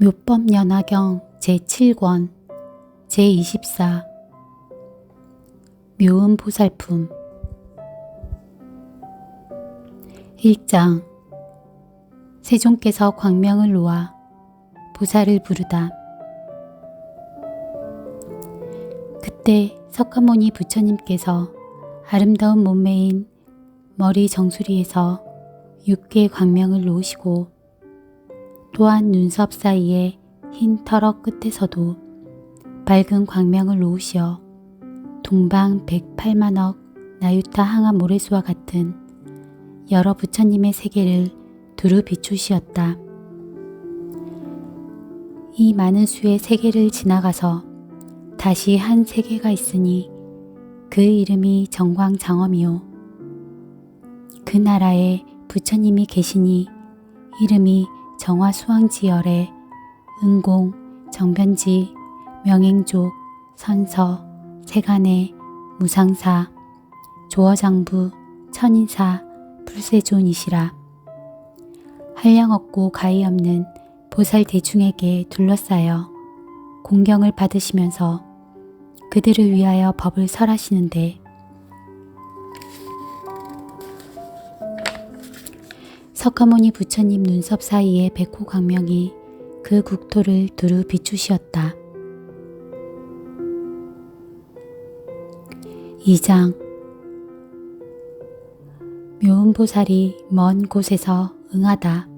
묘법 연화경 제7권 제24 묘음 보살품. 1장. 세종께서 광명을 놓아 보살을 부르다. 그때 석가모니 부처님께서 아름다운 몸매인 머리 정수리에서 육개 광명을 놓으시고 또한 눈썹 사이에 흰 터럭 끝에서도 밝은 광명을 놓으시어 동방 108만억 나유타 항암 모래수와 같은 여러 부처님의 세계를 두루 비추시었다. 이 많은 수의 세계를 지나가서 다시 한 세계가 있으니 그 이름이 정광장엄이요. 그 나라에 부처님이 계시니 이름이 정화 수왕 지열의 은공, 정변지, 명행족, 선서, 세간의, 무상사, 조어장부, 천인사, 불세존이시라. 한량 없고 가히 없는 보살 대중에게 둘러싸여 공경을 받으시면서 그들을 위하여 법을 설하시는데 석가모니 부처님 눈썹 사이에 백호 광명이 그 국토를 두루 비추시었다. 2장 묘은보살이 먼 곳에서 응하다.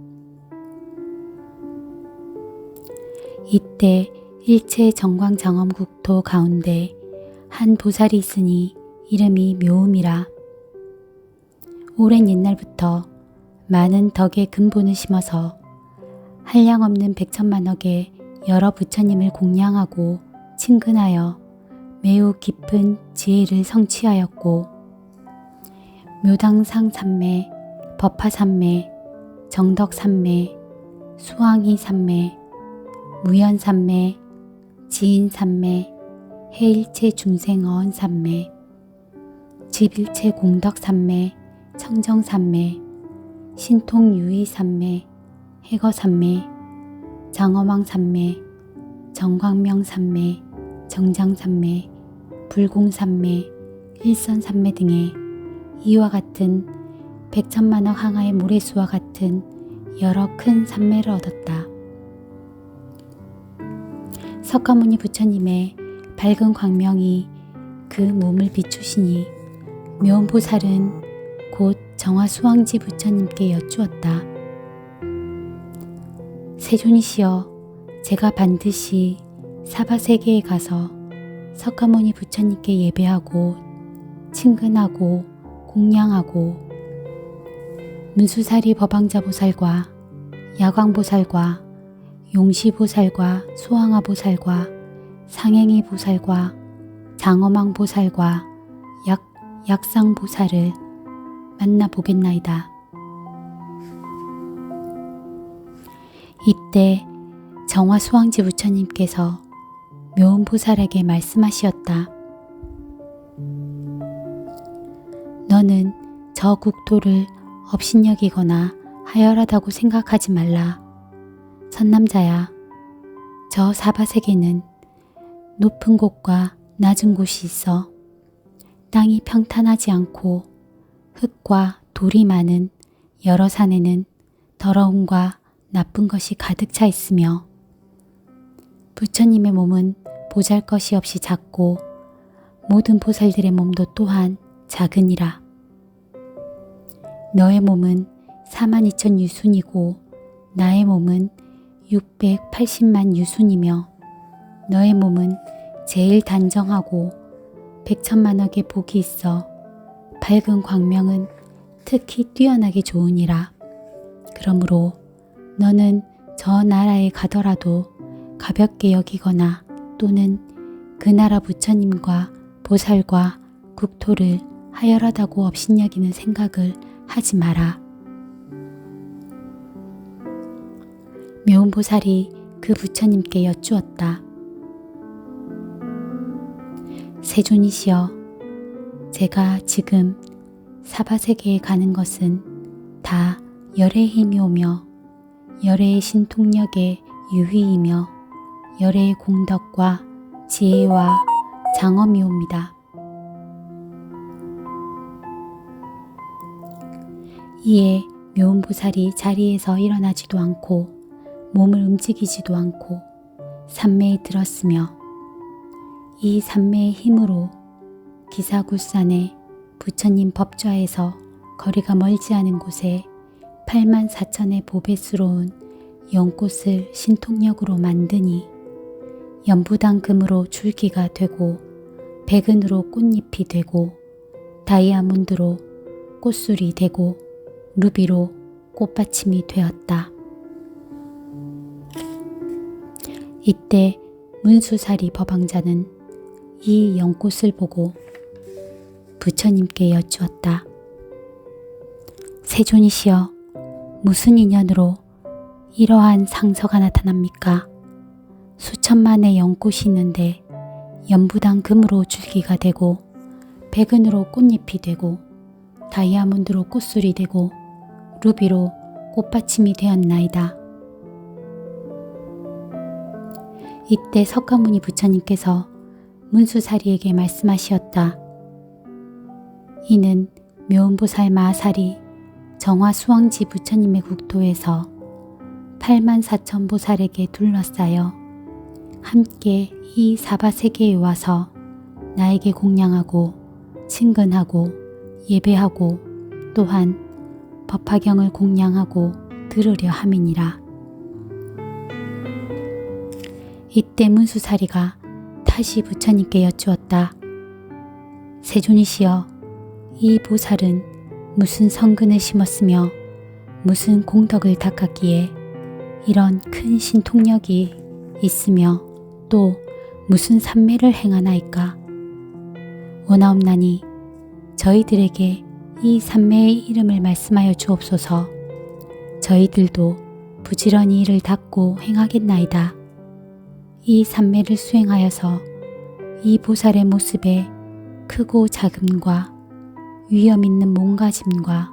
이때 일체 정광장엄국토 가운데 한 보살이 있으니 이름이 묘음이라. 오랜 옛날부터 많은 덕의 근본을 심어서 한량없는 백천만억의 여러 부처님을 공양하고 친근하여 매우 깊은 지혜를 성취하였고 묘당상 삼매, 법화 삼매, 정덕 삼매, 수왕희 삼매, 무연 삼매, 지인 삼매, 해일체 중생 어언 삼매, 집일체 공덕 삼매, 청정 삼매, 신통 유의 삼매, 해거 삼매, 장어망 삼매, 정광명 삼매, 정장 삼매, 불공 삼매, 일선 삼매 등의 이와 같은 백천만억 항아의 모래수와 같은 여러 큰 삼매를 얻었다. 석가모니 부처님의 밝은 광명이 그 몸을 비추시니 묘보살은 곧 정화 수왕지 부처님께 여쭈었다. 세존이시여 제가 반드시 사바 세계에 가서 석가모니 부처님께 예배하고 친근하고 공양하고 문수사리 법왕자보살과 야광보살과 용시보살과 수왕아보살과 상행이보살과 장어망보살과 약, 약상보살을 만나보겠나이다. 이때 정화 수왕지 부처님께서 묘은보살에게 말씀하시었다. 너는 저 국토를 업신여기거나 하열하다고 생각하지 말라. 선남자야, 저 사바세계는 높은 곳과 낮은 곳이 있어 땅이 평탄하지 않고 흙과 돌이 많은 여러 산에는 더러움과 나쁜 것이 가득 차 있으며 부처님의 몸은 보잘 것이 없이 작고 모든 보살들의 몸도 또한 작으니라. 너의 몸은 4만 2천 유순이고 나의 몸은 680만 유순이며 너의 몸은 제일 단정하고 백천만억의 복이 있어 밝은 광명은 특히 뛰어나게 좋으니라. 그러므로 너는 저 나라에 가더라도 가볍게 여기거나 또는 그 나라 부처님과 보살과 국토를 하열하다고 업신여기는 생각을 하지 마라. 묘은보살이 그 부처님께 여쭈었다. 세존이시여, 제가 지금 사바세계에 가는 것은 다 열의 힘이 오며 열의 신통력의 유희이며 열의 공덕과 지혜와 장엄이 옵니다. 이에 묘운보살이 자리에서 일어나지도 않고 몸을 움직이지도 않고 산매에 들었으며 이 산매의 힘으로 기사굴산의 부처님 법좌에서 거리가 멀지 않은 곳에 8만 4천의 보배스러운 연꽃을 신통력으로 만드니 연부당 금으로 줄기가 되고 백은으로 꽃잎이 되고 다이아몬드로 꽃술이 되고 루비로 꽃받침이 되었다. 이때 문수사리 법왕자는 이 연꽃을 보고 부처님께 여쭈었다. 세존이시여, 무슨 인연으로 이러한 상서가 나타납니까? 수천만의 연꽃이 있는데 연부당 금으로 줄기가 되고 백은으로 꽃잎이 되고 다이아몬드로 꽃술이 되고 루비로 꽃받침이 되었나이다. 이때 석가모니 부처님께서 문수사리에게 말씀하시었다. 이는 묘은보살 마살이 정화 수왕지 부처님의 국토에서 8만 4천 보살에게 둘러싸여 함께 이 사바세계에 와서 나에게 공양하고 친근하고 예배하고 또한 법화경을 공양하고 들으려 함이니라. 이때 문수사리가 다시 부처님께 여쭈었다. 세존이시여, 이 보살은 무슨 성근을 심었으며 무슨 공덕을 닦았기에 이런 큰 신통력이 있으며 또 무슨 산매를 행하나이까? 원하옵나니 저희들에게 이 산매의 이름을 말씀하여 주옵소서. 저희들도 부지런히 이를 닦고 행하겠나이다. 이 산매를 수행하여서 이 보살의 모습에 크고 작음과 위험 있는 몸가짐과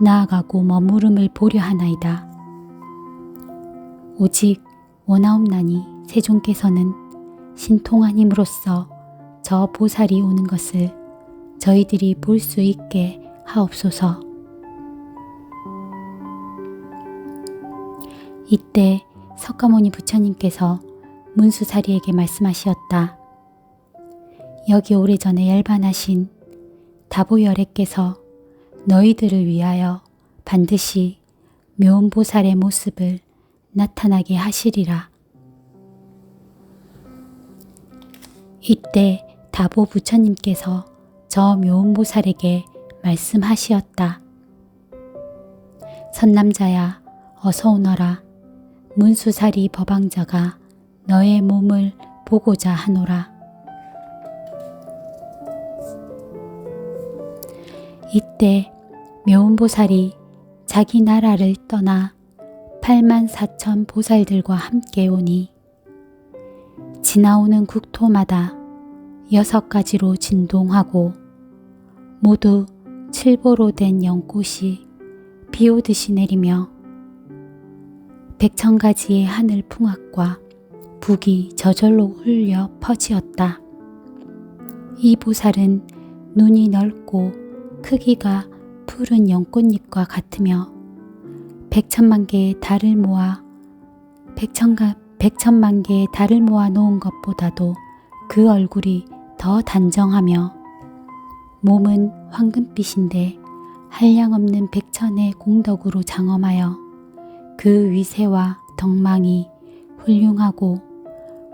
나아가고 머무름을 보려 하나이다. 오직 원하옵나니 세존께서는 신통한 힘으로써 저 보살이 오는 것을 저희들이 볼 수 있게 하옵소서. 이때 석가모니 부처님께서 문수사리에게 말씀하시었다. 여기 오래전에 열반하신 다보열애께서 너희들을 위하여 반드시 묘은보살의 모습을 나타나게 하시리라. 이때 다보 부처님께서 저 묘은보살에게 말씀하시었다. 선남자야, 어서 오너라. 문수사리 법왕자가 너의 몸을 보고자 하노라. 이때 묘운보살이 자기 나라를 떠나 8만 4천 보살들과 함께 오니 지나오는 국토마다 여섯 가지로 진동하고 모두 칠보로 된 연꽃이 비 오듯이 내리며 백천 가지의 하늘 풍악과 북이 저절로 흘려 퍼지었다. 이 보살은 눈이 넓고 크기가 푸른 연꽃잎과 같으며 백천만 개의 달을 모아 백천가, 백천만 개의 달을 모아 놓은 것보다도 그 얼굴이 더 단정하며 몸은 황금빛인데 한량없는 백천의 공덕으로 장엄하여 그 위세와 덕망이 훌륭하고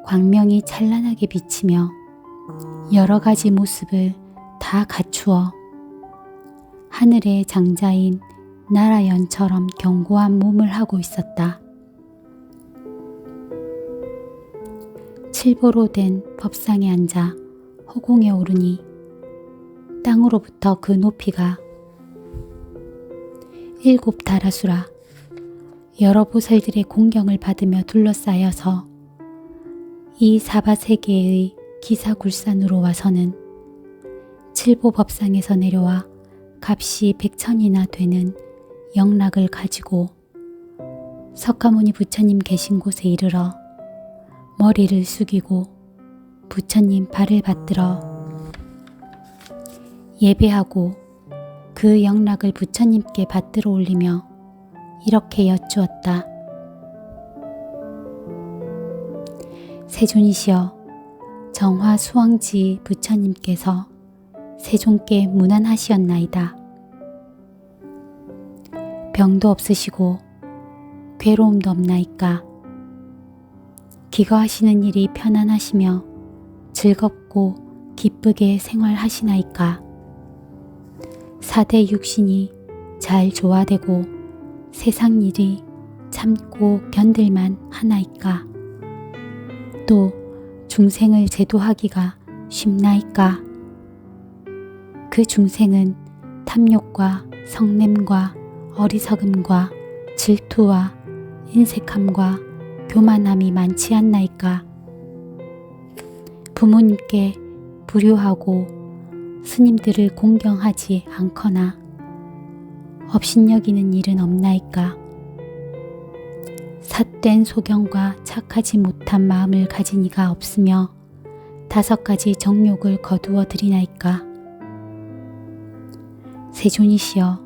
광명이 찬란하게 비치며 여러 가지 모습을 다 갖추어 하늘의 장자인 나라연처럼 견고한 몸을 하고 있었다. 칠보로 된 법상에 앉아 허공에 오르니 땅으로부터 그 높이가 일곱 다라수라 여러 보살들의 공경을 받으며 둘러싸여서 이 사바세계의 기사굴산으로 와서는 칠보법상에서 내려와 값이 백천이나 되는 영락을 가지고 석가모니 부처님 계신 곳에 이르러 머리를 숙이고 부처님 발을 받들어 예배하고 그 영락을 부처님께 받들어 올리며 이렇게 여쭈었다. 세존이시여 정화 수왕지 부처님께서 세존께 무난하시었나이다. 병도 없으시고 괴로움도 없나이까. 기거하시는 일이 편안하시며 즐겁고 기쁘게 생활하시나이까. 사대 육신이 잘 조화되고 세상 일이 참고 견딜만 하나이까. 또 중생을 제도하기가 쉽나이까. 그 중생은 탐욕과 성냄과 어리석음과 질투와 인색함과 교만함이 많지 않나이까. 부모님께 불효하고 스님들을 공경하지 않거나 업신여기는 일은 없나이까. 삿된 소경과 착하지 못한 마음을 가진 이가 없으며 다섯 가지 정욕을 거두어 드리나이까. 세존이시여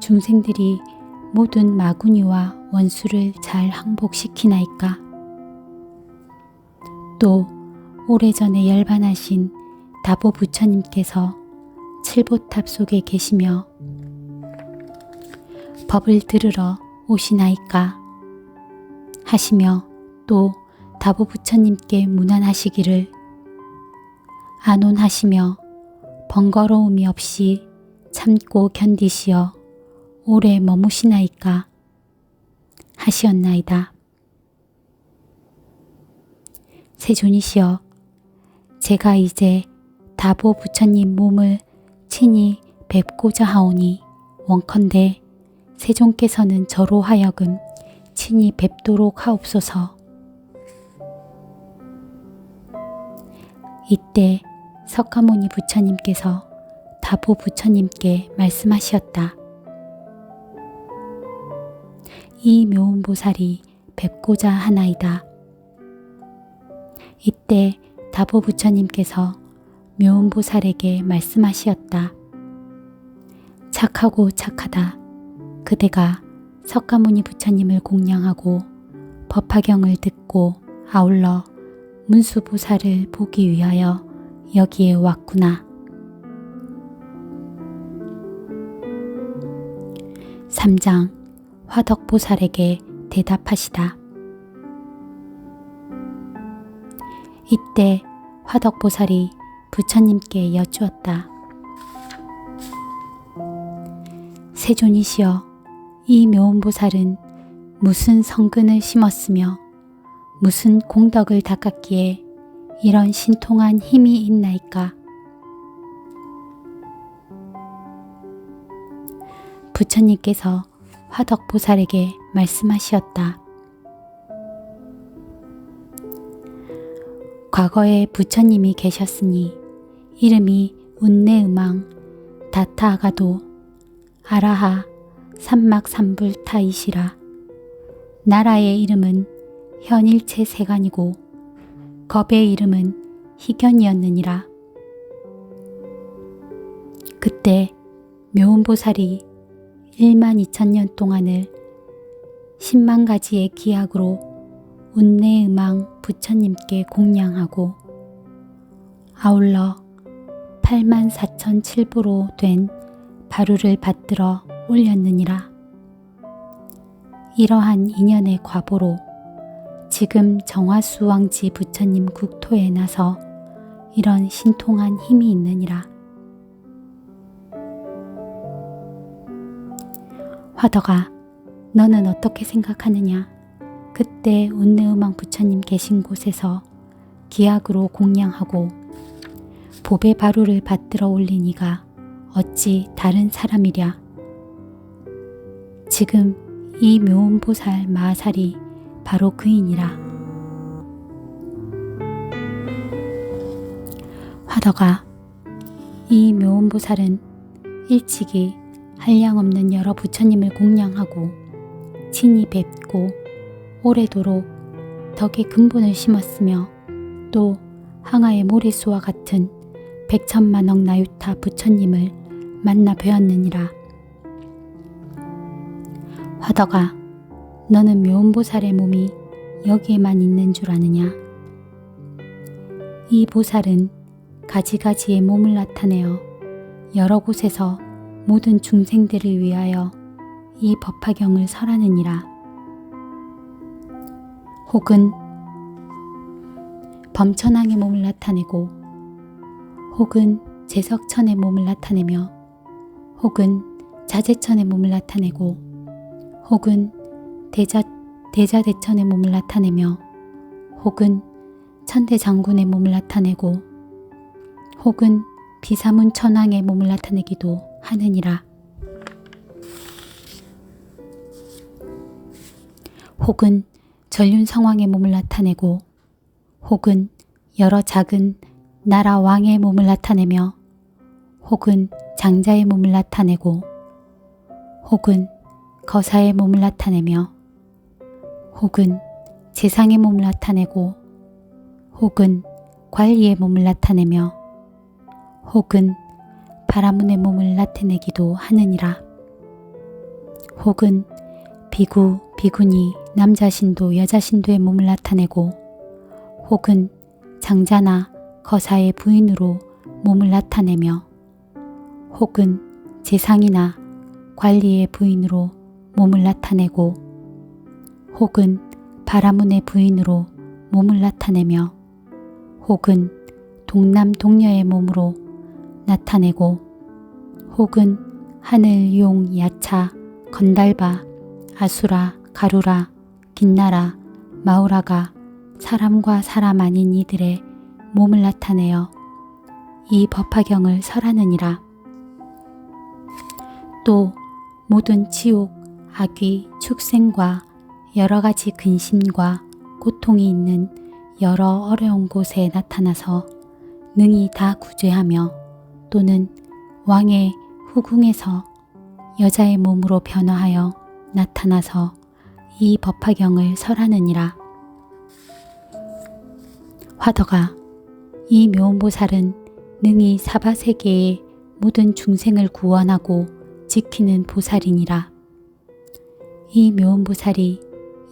중생들이 모든 마구니와 원수를 잘 항복시키나이까. 또 오래전에 열반하신 다보 부처님께서 칠보탑 속에 계시며 법을 들으러 오시나이까 하시며 또 다보 부처님께 무난하시기를 안온하시며 번거로움이 없이 참고 견디시어 오래 머무시나이까 하시었나이다. 세존이시여 제가 이제 다보 부처님 몸을 친히 뵙고자 하오니 원컨대 세존께서는 저로 하여금 친히 뵙도록 하옵소서. 이때 석가모니 부처님께서 다보 부처님께 말씀하셨다. 이 묘운보살이 뵙고자 하나이다. 이때 다보 부처님께서 묘운보살에게 말씀하시었다. 착하고 착하다. 그대가 석가모니 부처님을 공양하고 법화경을 듣고 아울러 문수보살을 보기 위하여 여기에 왔구나. 3장 화덕보살에게 대답하시다. 이때 화덕보살이 부처님께 여쭈었다. 세존이시여, 이 묘운보살은 무슨 성근을 심었으며 무슨 공덕을 닦았기에 이런 신통한 힘이 있나이까? 부처님께서 화덕보살에게 말씀하시었다. 과거에 부처님이 계셨으니 이름이 운내음왕 다타아가도 아라하 삼막삼불타이시라 나라의 이름은 현일체 세간이고 겁의 이름은 희견이었느니라 그때 묘운보살이 1만 2천년 동안을 10만 가지의 기약으로 운내음왕 부처님께 공양하고 아울러 8만 4천 칠부로 된 바루를 받들어 올렸느니라. 이러한 인연의 과보로 지금 정화수왕지 부처님 국토에 나서 이런 신통한 힘이 있느니라. 화덕아, 너는 어떻게 생각하느냐? 그때 운내음왕 부처님 계신 곳에서 기약으로 공양하고 보배 바루를 받들어 올린 이가 어찌 다른 사람이랴? 지금 이 묘운보살 마살이 바로 그이니라. 화덕아, 이 묘운보살은 일찍이 한량없는 여러 부처님을 공양하고 친히 뵙고 오래도록 덕의 근본을 심었으며 또 항아의 모래수와 같은 백천만억 나유타 부처님을 만나 뵈었느니라. 화덕아, 너는 묘은보살의 몸이 여기에만 있는 줄 아느냐? 이 보살은 가지가지의 몸을 나타내어 여러 곳에서 모든 중생들을 위하여 이 법화경을 설하느니라. 혹은 범천왕의 몸을 나타내고 혹은 제석천의 몸을 나타내며 혹은 자제천의 몸을 나타내고 혹은 대자, 대자대천의 몸을 나타내며 혹은 천대장군의 몸을 나타내고 혹은 비사문 천왕의 몸을 나타내기도 하느니라. 혹은 전륜 성왕의 몸을 나타내고 혹은 여러 작은 나라 왕의 몸을 나타내며 혹은 장자의 몸을 나타내고 혹은 거사의 몸을 나타내며 혹은 재상의 몸을 나타내고 혹은 관리의 몸을 나타내며 혹은 바라문의 몸을 나타내기도 하느니라. 혹은 비구, 비구니, 남자신도 여자신도의 몸을 나타내고 혹은 장자나 거사의 부인으로 몸을 나타내며 혹은 재상이나 관리의 부인으로 몸을 나타내고 혹은 바라문의 부인으로 몸을 나타내며 혹은 동남 동녀의 몸으로 나타내고 혹은 하늘 용 야차 건달바 아수라 가루라 긴나라 마우라가 사람과 사람 아닌 이들의 몸을 나타내어 이 법화경을 설하느니라. 또 모든 지옥, 악귀, 축생과 여러 가지 근심과 고통이 있는 여러 어려운 곳에 나타나서 능히 다 구제하며 또는 왕의 후궁에서 여자의 몸으로 변화하여 나타나서 이 법화경을 설하느니라. 화덕아, 이 묘원보살은 능히 사바세계의 모든 중생을 구원하고 지키는 보살이니라. 이 묘원보살이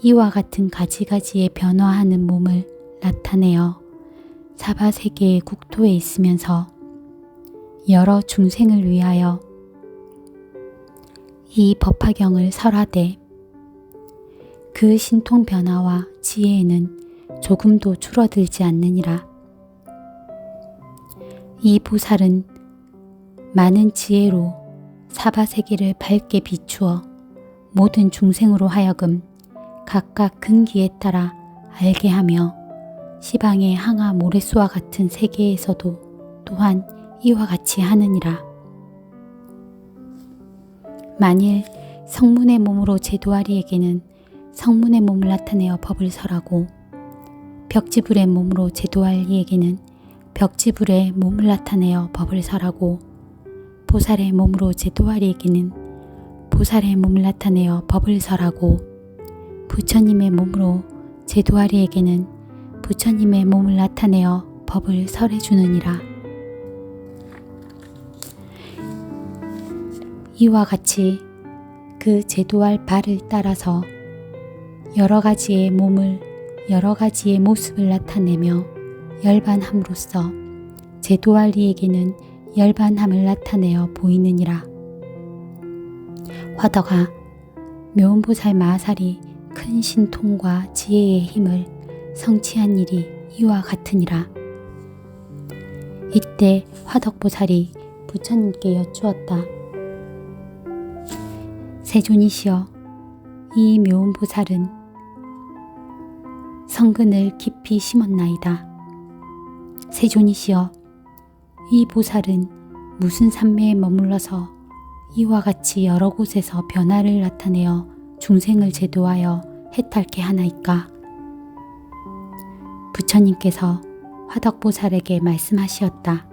이와 같은 가지가지의 변화하는 몸을 나타내어 사바세계의 국토에 있으면서 여러 중생을 위하여 이 법화경을 설하되 그 신통 변화와 지혜에는 조금도 줄어들지 않느니라. 이 보살은 많은 지혜로 사바세계를 밝게 비추어 모든 중생으로 하여금 각각 근기에 따라 알게 하며 시방의 항아 모래수와 같은 세계에서도 또한 이와 같이 하느니라. 만일 성문의 몸으로 제도하리에게는 성문의 몸을 나타내어 법을 설하고 벽지불의 몸으로 제도할 이에게는 벽지불의 몸을 나타내어 법을 설하고 보살의 몸으로 제도할 이에게는 보살의 몸을 나타내어 법을 설하고 부처님의 몸으로 제도할 이에게는 부처님의 몸을 나타내어 법을 설해 주느니라. 이와 같이 그 제도할 바를 따라서 여러 가지의 몸을 여러 가지의 모습을 나타내며 열반함으로써 제도할리에게는 열반함을 나타내어 보이느니라. 화덕아, 묘은보살 마살이 큰 신통과 지혜의 힘을 성취한 일이 이와 같으니라. 이때 화덕보살이 부처님께 여쭈었다. 세존이시여, 이 묘은 보살은 성근을 깊이 심었나이다. 세존이시여, 이 보살은 무슨 산매에 머물러서 이와 같이 여러 곳에서 변화를 나타내어 중생을 제도하여 해탈케 하나이까? 부처님께서 화덕보살에게 말씀하시었다.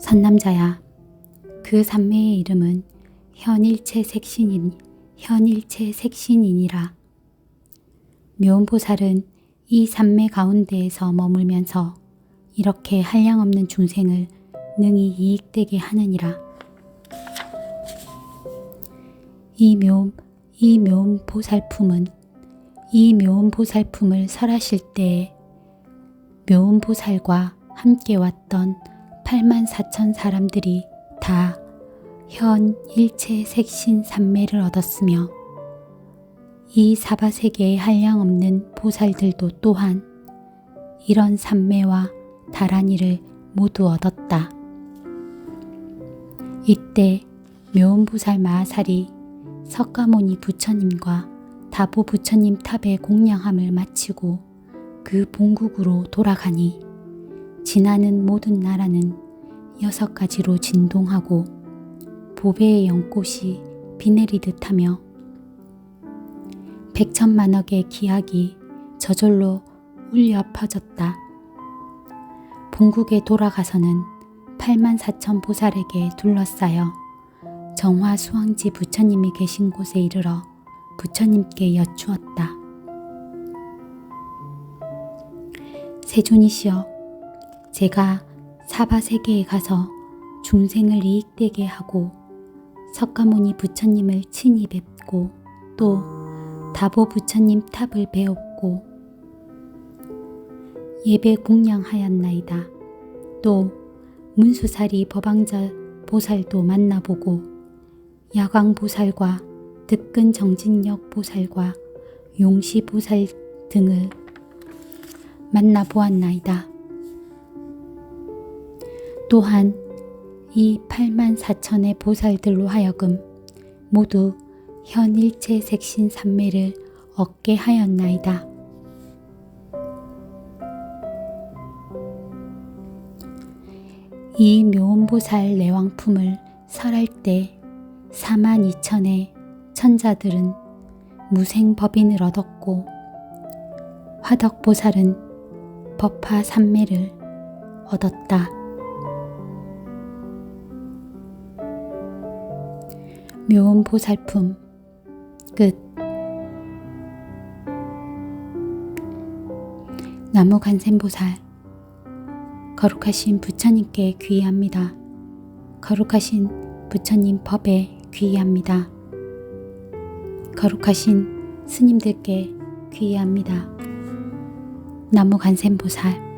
선남자야, 그 산매의 이름은 현일체 색신인 현일체 색신이니라. 묘음보살은 이 산매 가운데에서 머물면서 이렇게 한량없는 중생을 능히 이익되게 하느니라. 이 묘음, 이 묘음 보살품은 이 묘음 보살품을 설하실 때에 묘음 보살과 함께 왔던 8만 4천 사람들이 다 현 일체 색신 삼매를 얻었으며 이 사바세계의 한량 없는 보살들도 또한 이런 삼매와 다란이를 모두 얻었다. 이때 묘음보살 마하살이 석가모니 부처님과 다보 부처님 탑의 공양함을 마치고 그 본국으로 돌아가니 지나는 모든 나라는 여섯 가지로 진동하고 보배의 연꽃이 비 내리듯 하며 백천만억의 기약이 저절로 울려 퍼졌다. 본국에 돌아가서는 8만 4천 보살에게 둘러싸여 정화 수왕지 부처님이 계신 곳에 이르러 부처님께 여쭈었다. 세존이시여, 제가 사바 세계에 가서 중생을 이익되게 하고 석가모니 부처님을 친히 뵙고 또 다보 부처님 탑을 배웠고 예배 공양하였나이다. 또 문수사리 법왕자 보살도 만나보고 야광 보살과 득근 정진력 보살과 용시 보살 등을 만나보았나이다. 또한 이 8만 4천의 보살들로 하여금 모두 현일체 색신 삼매를 얻게 하였나이다. 이 묘음보살 내왕품을 설할 때 4만 2천의 천자들은 무생법인을 얻었고 화덕보살은 법화 삼매를 얻었다. 묘음 보살품 끝 나무 간센보살 거룩하신 부처님께 귀의합니다. 거룩하신 부처님 법에 귀의합니다. 거룩하신 스님들께 귀의합니다. 나무 간센보살